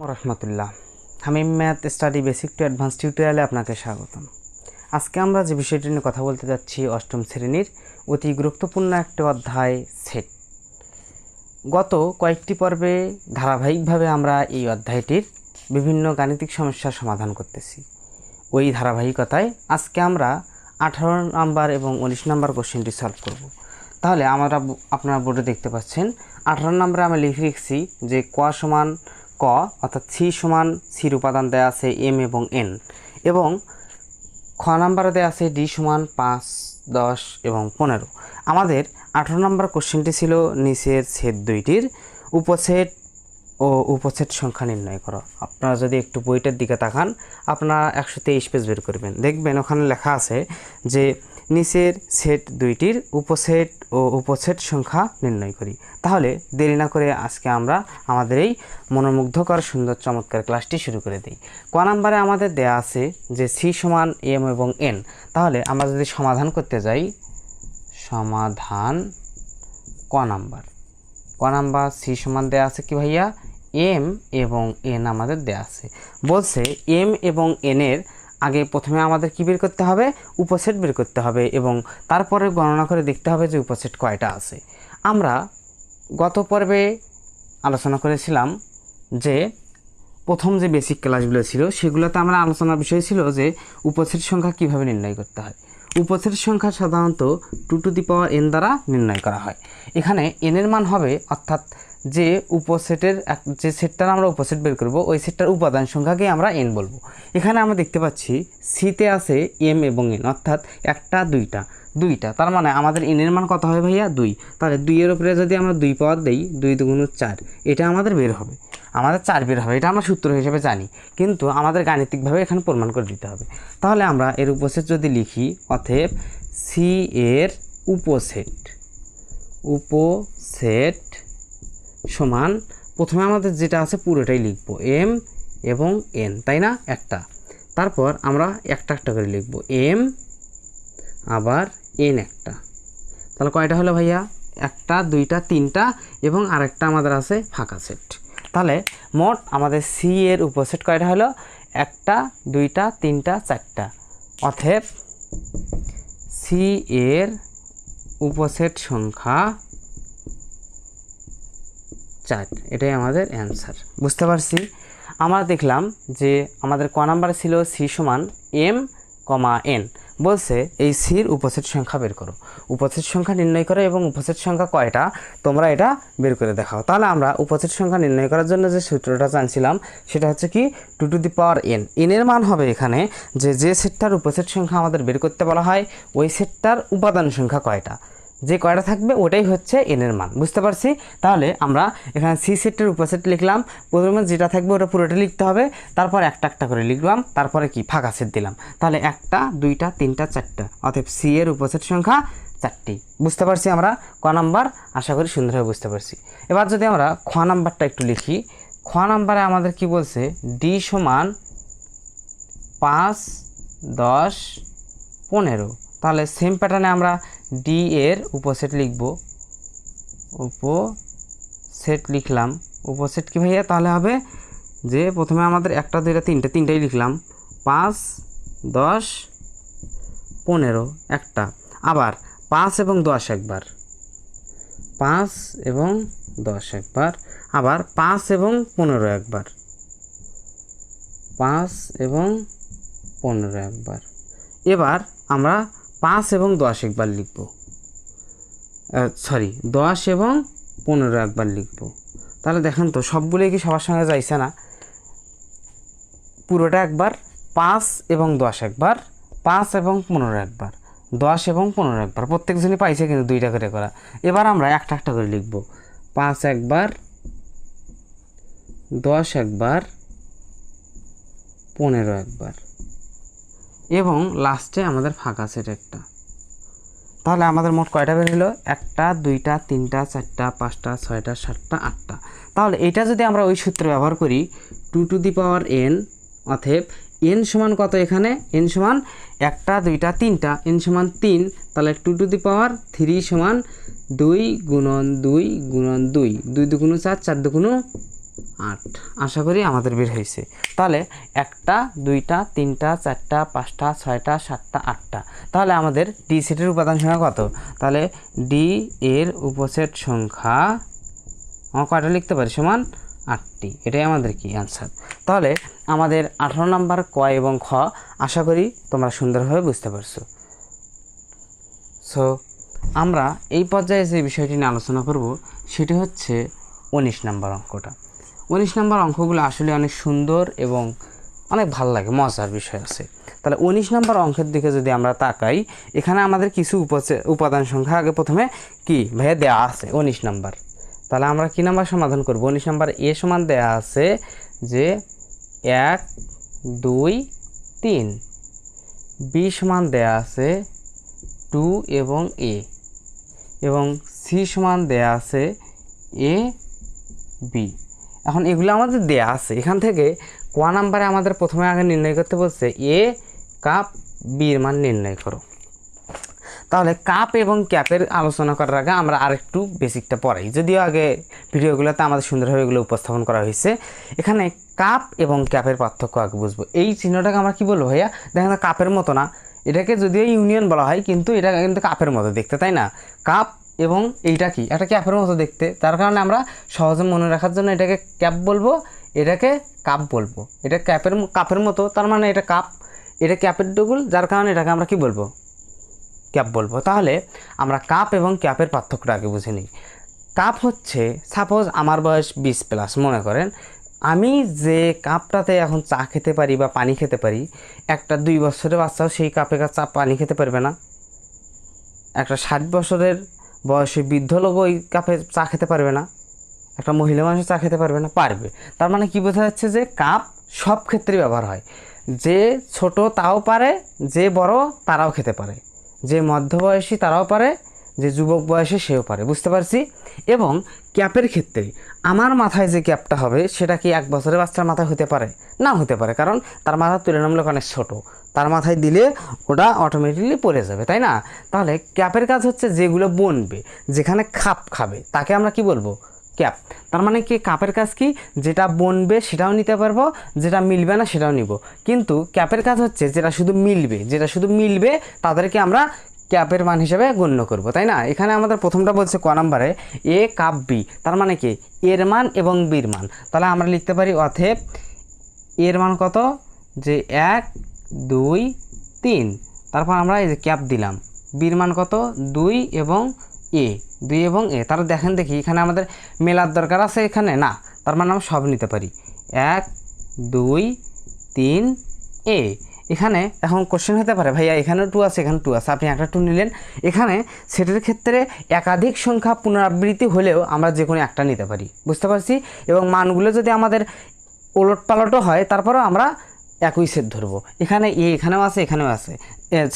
Rahmatullah. Hamim math study basic to advance টিউটোরিয়ালে আপনাকে স্বাগতম। আজকে আমরা যে বিষয়টি নিয়ে কথা বলতে যাচ্ছি অষ্টম শ্রেণির অতি গুরুত্বপূর্ণ একটা অধ্যায়, সেট। গত কয়েকটি পর্বে ধারাবাহিকভাবে আমরা এই অধ্যায়টির বিভিন্ন গাণিতিক সমস্যার সমাধান করতেছি। ওই ধারাবাহিকতায় আজকে আমরা আঠারো নাম্বার এবং উনিশ নাম্বার কোশ্চেনটি সলভ করব। তাহলে আমরা আপনারা বোর্ডে দেখতে পাচ্ছেন, আঠারো নম্বরে আমি লিখে রেখেছি যে ক সমান ক, অর্থাৎ সি সমান সির উপাদান দেওয়া আছে এম এবং এন। এবং খ নাম্বারে দেওয়া আছে ডি সমান পাঁচ, দশ এবং পনেরো। আমাদের আঠারো নম্বর কোশ্চেনটি ছিল নিচের সেট দুইটির উপসেট ও উপসেট সংখ্যা নির্ণয় করো। আপনারা যদি একটু বইটার দিকে তাকান, আপনারা একশো তেইশ পেজ বের করবেন। দেখবেন ওখানে লেখা আছে যে নিচের সেট দুইটির উপসেট ও উপসেট সংখ্যা নির্ণয় করি। তাহলে দেরি না করে আজকে আমরা আমাদের এই মনোমুগ্ধকর সুন্দর চমৎকার ক্লাসটি শুরু করে দিই। ক নাম্বারে আমাদের দেয়া আছে যে সি সমান এম এবং এন তাহলে আমরা যদি সমাধান করতে যাই, সমাধান ক নাম্বার। ক নাম্বার সি সমান দেয়া আছে কি ভাইয়া? এম এবং এন আমাদের দেয়া আছে। বলছে এম এবং এনের আগে প্রথমে আমাদের কি বের করতে হবে? উপসেট বের করতে হবে এবং তারপরে গণনা করে দেখতে হবে যে উপসেট কয়টা আছে। আমরা গত পর্বে আলোচনা করেছিলাম যে প্রথম যে বেসিক ক্লাসগুলো ছিল, সেগুলোতে আমরা আলোচনার বিষয় ছিল যে উপসেট সংখ্যা কীভাবে নির্ণয় করতে হয়। উপসেট সংখ্যা সাধারণত two to the power N দ্বারা নির্ণয় করা হয়। এখানে এনের মান হবে, অর্থাৎ যে উপসেটের এক, যে সেটটার আমরা উপসেট বের করব, ওই সেটটার উপাদান সংখ্যাকে আমরা এন বলব। এখানে আমরা দেখতে পাচ্ছি সিতে আছে এম এবং এন অর্থাৎ একটা, দুইটা। দুইটা। তার মানে আমাদের এনের মান কত হবে ভাইয়া? দুই। তাহলে দুইয়ের উপরে যদি আমরা দুই পাওয়ার দেই, দুই দুগুণ চার, এটা আমাদের বের হবে। আমাদের চার বের হবে, এটা আমরা সূত্র হিসেবে জানি। কিন্তু আমাদের গাণিতিকভাবে এখানে প্রমাণ করে দিতে হবে। তাহলে আমরা এর উপসেট যদি লিখি, অতএব সি এর উপসেট উপসেট সমান প্রথমে আমাদের যেটা আছে পুরোটাই লিখব এম এবং এন তাই না? একটা। তারপর আমরা একটা একটা করে লিখব এম আবার এন একটা। তাহলে কয়টা হলো ভাইয়া? একটা, দুইটা, তিনটা এবং আরেকটা আমাদের আছে ফাঁকা সেট। তাহলে মোট আমাদের সি এর উপসেট কয়টা হলো? একটা, দুইটা, তিনটা, চারটা। অথব সি এর উপসেট সংখ্যা চার। এটাই আমাদের অ্যান্সার। বুঝতে পারছি? আমরা দেখলাম যে আমাদের ক নাম্বার ছিল সি সমান এম কমা এন বলছে, এই সির উপসেট সংখ্যা বের করো। উপসেট সংখ্যা নির্ণয় করো এবং উপসেট সংখ্যা কয়টা? তোমরা এটা বের করে দেখাও। তাহলে আমরা উপসেট সংখ্যা নির্ণয় করার জন্য যে সূত্রটা জানছিলাম, সেটা হচ্ছে কি two to the power N. এনের মান হবে এখানে যে যে সেটটার উপসেট সংখ্যা আমাদের বের করতে বলা হয়, ওই সেটটার উপাদান সংখ্যা কয়টা? যে কয়টা থাকবে ওটাই হচ্ছে এনের মান, বুঝতে পারছি? তাহলে আমরা এখানে সি সেটের উপসেট লিখলাম, প্রথমে যেটা থাকবে ওটা পুরোটা লিখতে হবে, তারপর একটা একটা করে লিখলাম, তারপরে কি, ফাঁকা সেট দিলাম। তাহলে একটা, দুইটা, তিনটা, চারটা, অতএব সি এর উপসেট সংখ্যা চারটি, বুঝতে পারছি আমরা? ক নাম্বার, আশা করি সুন্দরভাবে বুঝতে পারছি। এবার যদি আমরা খ নাম্বারটা একটু লিখি, খ নাম্বারে আমাদের কি বলছে? ডি সমান পাঁচ, দশ, পনেরো। তাহলে সেম প্যাটার্নে আমরা ডি এর উপসেট লিখব। উপসেট লিখলাম। উপসেট কি ভাইয়া? তাহলে হবে যে প্রথমে আমাদের একটা, দুইটা, তিনটে, তিনটাই লিখলাম। পাঁচ, দশ, পনেরো, একটা। আবার পাঁচ এবং দশ একবার। পাঁচ এবং দশ একবার। আবার পাঁচ এবং পনেরো একবার। পাঁচ এবং পনেরো একবার। এবার আমরা পাঁচ এবং দশ একবার লিখব। সরি দশ এবং পনেরো একবার লিখব। তাহলে দেখেন তো, সবগুলোই কি সবার সঙ্গে যাইছে না? পুরোটা একবার পাঁচ এবং দশ একবার, পাঁচ এবং পনেরো একবার, দশ এবং পনেরো একবার, প্রত্যেকজনই পাইছে কিন্তু দুইটা করে করা। এবার আমরা একটা একটা করে লিখব। পাঁচ একবার, দশ একবার, পনেরো একবার। এবং লাস্টে আমাদের ফাঁকা সেট একটা। তাহলে আমাদের মোট কয়টা বের হলো? একটা, দুইটা, তিনটা, চারটা, পাঁচটা, ছয়টা, সাতটা, আটটা। তাহলে এটা যদি আমরা ওই সূত্র ব্যবহার করি two to the power N অথেব N সমান কত এখানে? এন সমান একটা, দুইটা, তিনটা। এন সমান তিন, তাহলে two to the power three সমান দুই গুণন দুই গুণন দুই। দুই দুগুণ চার চার দুগুণ আট। আশা করি আমাদের বের হয়েছে। তাহলে একটা, দুইটা, তিনটা, চারটা, পাঁচটা, ছয়টা, সাতটা, আটটা। তাহলে আমাদের ডি সেটের উপাদান সংখ্যা কত? তাহলে ডি এর উপসেট সংখ্যা কয়টা লিখতে পারি? সমান আটটি। এটাই আমাদের কি অ্যান্সার তাহলে আমাদের আঠারো নাম্বার ক এবং খ, আশা করি তোমরা সুন্দরভাবে বুঝতে পারছ। সো আমরা এই পর্যায়ে যে বিষয়টি নিয়ে আলোচনা করব, সেটি হচ্ছে উনিশ নাম্বার অঙ্কটা। উনিশ নাম্বার অঙ্কগুলো আসলে অনেক সুন্দর এবং অনেক ভালো লাগে, মজার বিষয় আছে। তাহলে উনিশ নাম্বার অঙ্কের দিকে যদি আমরা তাকাই, এখানে আমাদের কিছু উপাদান সংখ্যা আগে প্রথমে কি? ভাইয়া দেওয়া আছে উনিশ নম্বর। তাহলে আমরা কি নাম্বার সমাধান করব? উনিশ নাম্বার এ সমান দেওয়া আছে যে এক, দুই, তিন। বি সমান দেয়া আছে টু এবং এ। এবং সি সমান দেয়া আছে এ, বি। এখন এগুলো আমাদের দেয়া আছে। এখান থেকে ক নাম্বারে আমাদের প্রথমে আগে নির্ণয় করতে বলছে এ কাপ বির মান নির্ণয় করো। তাহলে কাপ এবং ক্যাপের আলোচনা করার আগে আমরা আরেকটু বেসিকটা পড়াই। যদিও আগে ভিডিওগুলোতে আমাদের সুন্দরভাবে এগুলো উপস্থাপন করা হয়েছে। এখানে কাপ এবং ক্যাপের পার্থক্য আগে বুঝব। এই চিহ্নটাকে আমরা কি বলব ভাইয়া? দেখেন কাপের মতো না। এটাকে যদিও ইউনিয়ন বলা হয়, কিন্তু এটা কিন্তু কাপের মতো দেখতে, তাই না? কাপ এবং এইটা কি? একটা ক্যাপের মতো দেখতে? তার কারণে আমরা সহজে মনে রাখার জন্য এটাকে ক্যাপ বলব, এটাকে কাপ বলব। এটা ক্যাপের কাপের মতো, তার মানে এটা কাপ এটা ক্যাপের ডবল যার কারণে এটাকে আমরা কি বলব? ক্যাপ বলব। তাহলে আমরা কাপ এবং ক্যাপের পার্থক্যটা আগে বুঝে নিই। কাপ হচ্ছে সাপোজ আমার বয়স বিশ প্লাস মনে করেন। আমি যে কাপটাতে এখন চা খেতে পারি বা পানি খেতে পারি, একটা দুই বছরের বাচ্চাও সেই কাপে চা, পানি খেতে পারবে না। একটা ষাট বছরের বয়সী বৃদ্ধ লোক ওই কাপে চা খেতে পারবে না। একটা মহিলা মানুষ চা খেতে পারবে না, পারবে। তার মানে কি বোঝা যাচ্ছে যে কাপ সব ক্ষেত্রে ব্যবহার হয়। যে ছোট তাও পারে, যে বড় তারাও খেতে পারে। যে মধ্যবয়সী তারাও পারে, যে যুবক বয়সে সেও পারে। বুঝতে পারছি? এবং ক্যাপের ক্ষেত্রে আমার মাথায় যে ক্যাপটা হবে, সেটা কি এক বছরের বাচ্চার মাথায় হতে পারে? না হতে পারে, কারণ তার মাথা তুলনামূলক অনেক ছোট। তার মাথায় দিলে ওটা অটোমেটিকলি পড়ে যাবে, তাই না? তাহলে ক্যাপের কাজ হচ্ছে যেগুলো বনবে, যেখানে খাপ খাবে, তাকে আমরা কি বলব? ক্যাপ। তার মানে কি, কাপের কাজ কি? যেটা বনবে সেটাও নিতে পারব, যেটা মিলবে না সেটাও নিব। কিন্তু ক্যাপের কাজ হচ্ছে যেটা শুধু মিলবে, যেটা শুধু মিলবে, তাদেরকে আমরা ক্যাপের মান হিসেবে গণ্য করব, তাই না? এখানে আমাদের প্রথমটা বলছে ক নাম্বারে, এ কাপ বি, তার মানে কি? এর মান এবং বির মান। তাহলে আমরা লিখতে পারি অথেব এর মান কত? যে এক, দুই, তিন। তারপর আমরা এই যে ক্যাপ দিলাম, বির মান কত? দুই এবং এ, দুই এবং এ। তার দেখেন দেখি, এখানে আমাদের মেলার দরকার আছে এখানে, না? তার মানে আমরা সব নিতে পারি। এক, দুই, তিন, এ। এখানে এখন কোশ্চেন হতে পারে, ভাইয়া এখানে টু আছে এখানে টু আছে। আপনি একটা টু নিলেন। এখানে সেটের ক্ষেত্রে একাধিক সংখ্যা পুনরাবৃত্তি হলেও আমরা যে কোনো একটা নিতে পারি। বুঝতে পারছি? এবং মানগুলো যদি আমাদের ওলট পালটও হয়, তারপরেও আমরা একই সেট ধরবো। এখানে এ এখানেও আছে এখানেও আছে।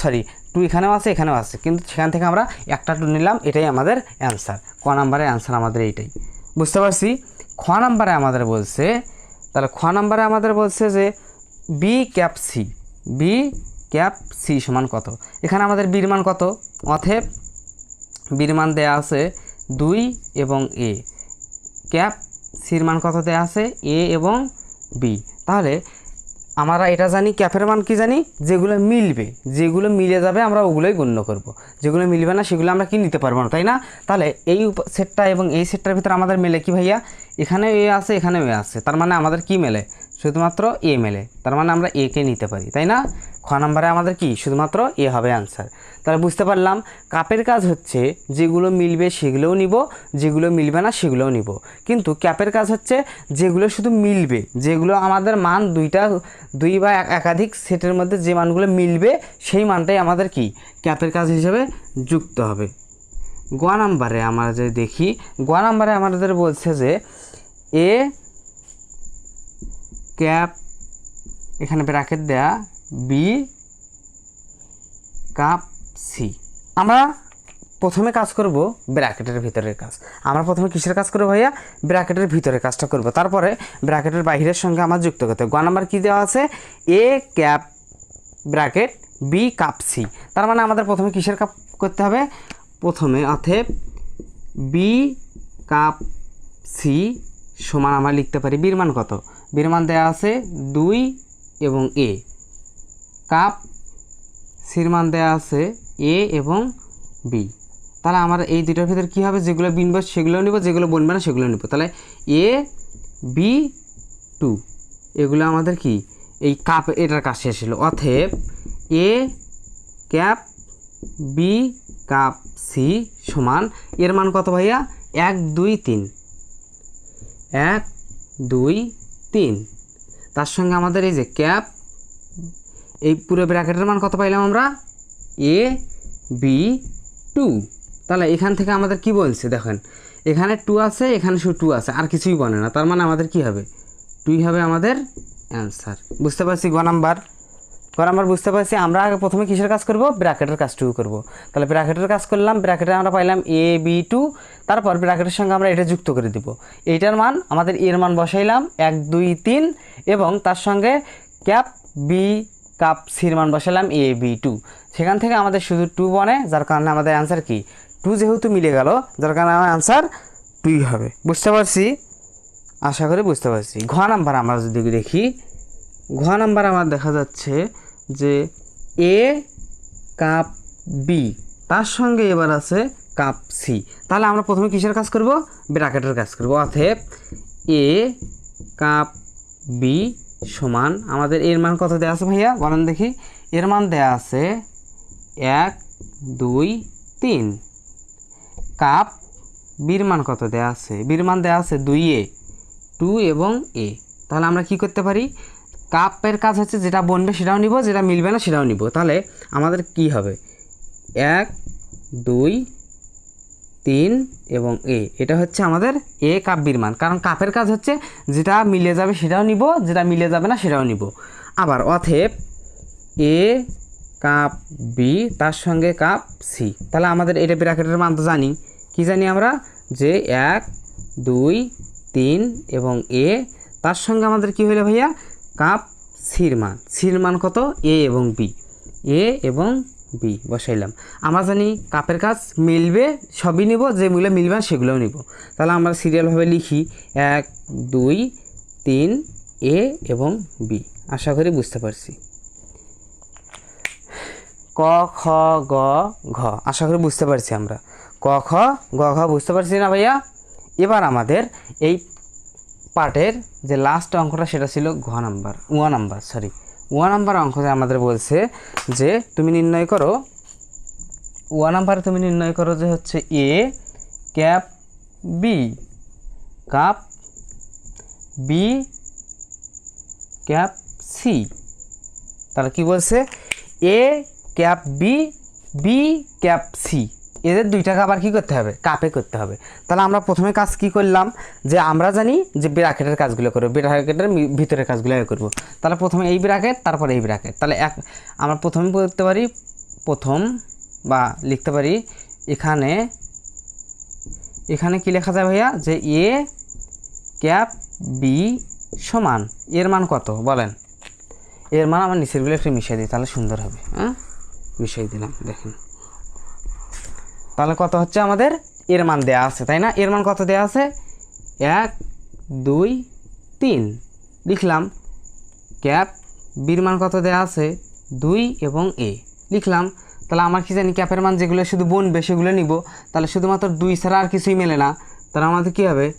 সরি টু এখানেও আছে এখানেও আছে। কিন্তু সেখান থেকে আমরা একটা টু নিলাম, এটাই আমাদের অ্যান্সার ক নাম্বারের অ্যান্সার আমাদের এইটাই। বুঝতে পারছি? খ নাম্বারে আমাদের বলছে, তাহলে খ নাম্বারে আমাদের বলছে যে B cap C B cap C সমান কত? এখানে আমাদের বির মান কত? অথেব বির মান দেয়া আছে দুই এবং এ। ক্যাপ সির মান কত দেওয়া আছে? এ এবং বি। তাহলে আমরা এটা জানি, ক্যাপের মান কি জানি? যেগুলো মিলবে, যেগুলো মিলে যাবে আমরা ওগুলোই গণ্য করব। যেগুলো মিলবে না, সেগুলো আমরা কি নিতে পারব না, তাই না? তাহলে এই সেটটা এবং এই সেটটার ভিতরে আমাদের মেলে কি ভাইয়া? এখানে এ আছে এখানে এ আছে। তার মানে আমাদের কি মেলে? শুধুমাত্র এ মেলে। তার মানে আমরা এ কে নিতে পারি, তাই না? খ নাম্বারে আমাদের কি? শুধুমাত্র এ হবে আনসার তাহলে বুঝতে পারলাম, কাপের কাজ হচ্ছে যেগুলো মিলবে সেগুলোও নিব, যেগুলো মিলবে না সেগুলোও নিব। কিন্তু ক্যাপের কাজ হচ্ছে যেগুলো শুধু মিলবে, যেগুলো আমাদের মান দুইটা, দুই বা একাধিক সেটের মধ্যে যে মানগুলো মিলবে, সেই মানটাই আমাদের কি? ক্যাপের কাজ হিসেবে যুক্ত হবে। গ নাম্বারে আমরা যদি দেখি, গ নাম্বারে আমাদের বলছে যে এ ক্যাপ এখানে ব্র্যাকেট দেয়া, বি, কাপ, সি। আমরা প্রথমে কাজ করব ব্র্যাকেটের ভিতরের কাজ। আমরা প্রথমে কিসের কাজ করব ভাইয়া? ব্র্যাকেটের ভিতরের কাজটা করব। তারপরে ব্র্যাকেটের বাইরের সঙ্গে আমার যুক্ত করতে গ নাম্বার কী দেওয়া আছে? A, cap, bracket, B, cup, C. তার মানে আমাদের প্রথমে কিসের কাপ করতে হবে? প্রথমে অথেব বি, কাপ, সি সমান আমরা লিখতে পারি। বির মান কত? বির মান দেওয়া আছে দুই এবং এ। কাপ সির মান দেওয়া আছে এ এবং বি। তাহলে আমার এই দুটোর ভিতরে কী হবে? যেগুলো বিনব, সেগুলো নিব, যেগুলো বনবে না, সেগুলো নিব। তাহলে এ, বি, টু। এগুলো আমাদের কি? এই কাপ, এটার কাছে এসেছিল অথেব A cap B cup C সমান এর মান কত ভাইয়া? এক, দুই, তিন। এক, দুই তিন। তার সঙ্গে আমাদের এই যে ক্যাপ, এই পুরো ব্র্যাকেটের মান কত পাইলাম আমরা? A, B, two. তাহলে এখান থেকে আমাদের কি বলছে? দেখেন, এখানে টু আছে, এখানে শুধু টু আছে, আর কিছুই বলে না। তার মানে আমাদের কি হবে? টুই হবে আমাদের অ্যান্সার। বুঝতে পারছি গ নাম্বার? গ আমরা বুঝতে পারছি, আমরা প্রথমে কিসের কাজ করব? ব্র্যাকেটের কাজ টু করব। তাহলে ব্র্যাকেটের কাজ করলাম, ব্র্যাকেটে আমরা পাইলাম এ বি টু তারপর ব্র্যাকেটের সঙ্গে আমরা এটা যুক্ত করে দিব। এইটার মান আমাদের এর মান বসাইলাম, এক, দুই, তিন, এবং তার সঙ্গে ক্যাপ বি কাপ সির মান বসালাম এ বি টু সেখান থেকে আমাদের শুধু টু বনে, যার কারণে আমাদের অ্যান্সার কি? টু যেহেতু মিলে গেল, যার কারণে আমার অ্যান্সার টুই হবে। বুঝতে পারছি? আশা করি বুঝতে পারছি। ঘ নাম্বার আমরা যদি দেখি ঘ নাম্বার আমার দেখা যাচ্ছে যে এ কাপ বি তার সঙ্গে এবার আছে কাপ সি তাহলে আমরা প্রথমে কিসের কাজ করব? ব্র্যাকেটের কাজ করব। অতএব এ কাপ বি সমান, আমাদের এর মান কত দেওয়া আছে ভাইয়া? বলেন দেখি। এর মান দেওয়া আছে এক, দুই, তিন। কাপ বির মান কত দেওয়া আছে? বির মান দেওয়া আছে দুই এ টু এবং এ তাহলে আমরা কি করতে পারি? কাপের কাজ হচ্ছে যেটা বনবে সেটাও নিব, যেটা মিলবে না সেটাও নিব। তাহলে আমাদের কি হবে? এক, দুই, তিন এবং এ। এটা হচ্ছে আমাদের এ কাপ মান। কারণ কাপের কাজ হচ্ছে যেটা মিলে যাবে সেটাও নিব, যেটা মিলে যাবে না সেটাও নিব। আবার অথেব এ কাপ বি, তার সঙ্গে কাপ সি। তাহলে আমাদের এটা ব্র্যাকেটের মান তো জানি। কি জানি আমরা? যে এক, দুই, তিন এবং এ। তার সঙ্গে আমাদের কি হইল ভাইয়া? কাপ সির মান সির মান কত? এ এবং বি। এ এবং বি বসাইলাম। আমরা জানি কাপের কাজ মিলবে, সবই নিব যেগুলো মিলবে না সেগুলোও নিব। তাহলে আমরা সিরিয়ালভাবে লিখি এক, দুই, তিন, এ এবং বি। আশা করি বুঝতে পারছি। ক, খ, গ, ঘ। আশা করি বুঝতে পারছি আমরা। ক, খ, গ, ঘ বুঝতে পারছি না ভাইয়া? এবার আমাদের এই পার্টের যে লাস্ট অঙ্কটা সেটা ছিল ঘ নাম্বার ওয়া নাম্বার সরি ওয়া নাম্বার অঙ্কতে আমাদের বলছে যে তুমি নির্ণয় করো ওয়া নাম্বারে তুমি নির্ণয় করো যে হচ্ছে A cap B cup B cap C তাহলে কি বলছে? A cap B B cap C এদের দুইটাকে আবার কী করতে হবে? কাপে করতে হবে। তাহলে আমরা প্রথমে কাজ কি করলাম? যে আমরা জানি যে ব্র্যাকেটের কাজগুলো করব ব্র্যাকেটের মি- ভিতরের কাজগুলো করব। তাহলে প্রথমে এই ব্র্যাকেট তারপরে এই ব্র্যাকেট তাহলে এক আমরা প্রথমে করতে পারি, প্রথম বা লিখতে পারি, এখানে এখানে কি লেখা যায় ভাইয়া? যে এ ক্যাপ বি সমান, এর মান কত? বলেন। এর মান আমার নিচেরগুলো একটু মিশিয়ে দিই, তাহলে সুন্দর হবে। হ্যাঁ? মিশিয়ে দিলাম, দেখেন। তাহলে কত হচ্ছে আমাদের? এর মান দেয়া আছে, তাই না? এর মান কত দেয়া আছে? এক, দুই, তিন। লিখলাম, ক্যাপ, বির মান কত দেয়া আছে? দুই এবং এ। লিখলাম, তাহলে আমার কি জানি ক্যাপের মান যেগুলো শুধু বনবে সেগুলো নিব। তাহলে শুধুমাত্র দুই ছাড়া আর কিছুই মেলে না। তাহলে আমাদের কী হবে?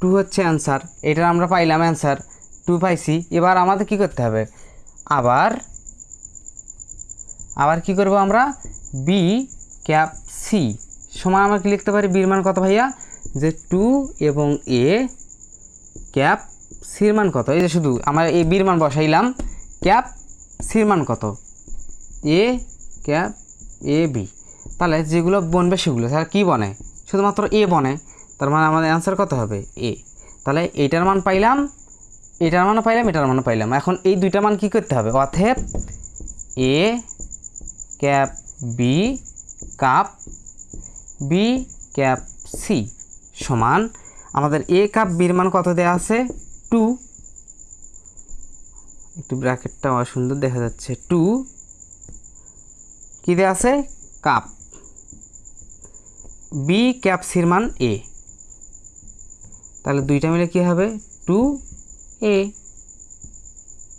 টু হচ্ছে অ্যান্সার। এটার আমরা পাইলাম অ্যান্সার। টু পাইছি। এবার আমাদের কি করতে হবে? আবার আবার কি করব আমরা? B, cap C. সমান আমরা কি লিখতে পারি বির মান কত ভাইয়া? যে টু এবং এ ক্যাপ সির মান কত? এই যে শুধু আমরা এই বির মান বসাইলাম, ক্যাপ সির মান কত? A cap A B. তাহলে যেগুলো বনবে সেগুলো, তাহলে কী বনে? শুধুমাত্র এ বনে, তার মানে আমাদের অ্যান্সার কত হবে? এ। তাহলে এইটার মান পাইলাম, এটার মানও পাইলাম, এটার মানও পাইলাম। এখন এই দুইটা মান কি করতে হবে? অথেব A cap B cup B cap C সমান আমাদের এ কাপ বির মান কত দেওয়া আছে? টু একটু ব্র্যাকেটটা সুন্দর দেখা যাচ্ছে। টু কী দেওয়া আছে? কাপ বি ক্যাপ সির মান এ তাহলে দুইটা মিলে কী হবে? টু এ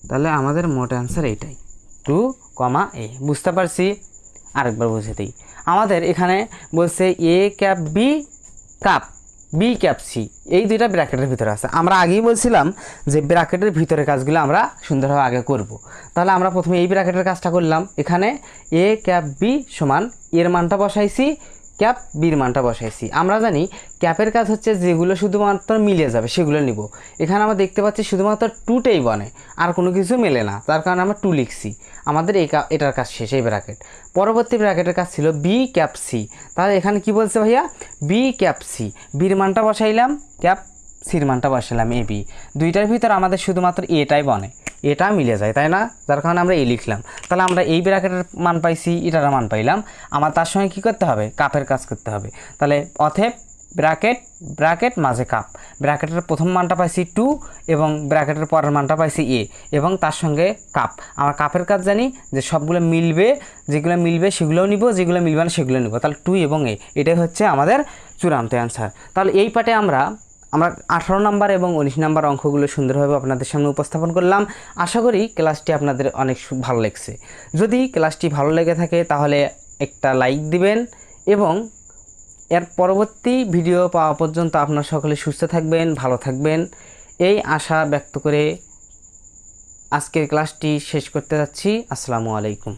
তাহলে আমাদের মোট অ্যান্সার এইটাই টু কমা এ বুঝতে পারছি? আরেকবার বুঝে দিই। আমাদের এখানে বলছে A cap B cup, B cap C, এই দুইটা ব্র্যাকেটের ভিতরে আছে। আমরা আগেই বলছিলাম যে ব্র্যাকেটের ভিতরে কাজগুলো আমরা সুন্দরভাবে আগে করব। তাহলে আমরা প্রথমে এই ব্র্যাকেটের কাজটা করলাম। এখানে এ ক্যাপ বি সমান এর মানটা বসাইছি ক্যাপ বির মানটা বসাইছি। আমরা জানি ক্যাপের কাজ হচ্ছে যেগুলো শুধুমাত্র মিলে যাবে, সেগুলো নিব। এখানে আমরা দেখতে পাচ্ছি শুধুমাত্র টুটেই বনে, আর কোনো কিছু মেলে না। তার কারণে আমরা টু লিখছি। আমাদের এই এটার কাজ শেষ, এই ব্র্যাকেট পরবর্তী ব্র্যাকেটের কাজ ছিল বি ক্যাপ সি তাহলে এখানে কি বলছে ভাইয়া? বি ক্যাপ সি বির মানটা বসাইলাম, ক্যাপ সির মানটা বসাইলাম এ বি দুইটার ভিতর আমাদের শুধুমাত্র এটাই বনে। এটা মিলে যায়, তাই না? যার কারণে আমরা এ লিখলাম। তাহলে আমরা এই ব্র্যাকেটের মান পাইছি, এটার মান পাইলাম। আমার তার সঙ্গে কী করতে হবে? কাপের কাজ করতে হবে। তাহলে অথেব ব্র্যাকেট ব্র্যাকেট মাঝে কাপ। ব্র্যাকেটের প্রথম মানটা পাইছি টু এবং ব্র্যাকেটের পরের মানটা পাইছি এ এবং তার সঙ্গে কাপ। আমার কাপের কাজ জানি যে সবগুলো মিলবে, যেগুলো মিলবে সেগুলোও নিব, যেগুলো মিলবে না সেগুলো নিব। তাহলে টু এবং এ, এটাই হচ্ছে আমাদের চূড়ান্ত অ্যান্সার তাহলে এই পার্টে আমরা আমরা আঠারো নাম্বার এবং উনিশ নাম্বার অঙ্কগুলো সুন্দরভাবে আপনাদের সামনে উপস্থাপন করলাম। আশা করি ক্লাসটি আপনাদের অনেক ভালো লেগেছে। যদি ক্লাসটি ভালো লেগে থাকে তাহলে একটা লাইক দিবেন এবং এর পরবর্তী ভিডিও পাওয়া পর্যন্ত আপনারা সকলে সুস্থ থাকবেন, ভালো থাকবেন। এই আশা ব্যক্ত করে আজকের ক্লাসটি শেষ করতে যাচ্ছি। আসসালামু আলাইকুম।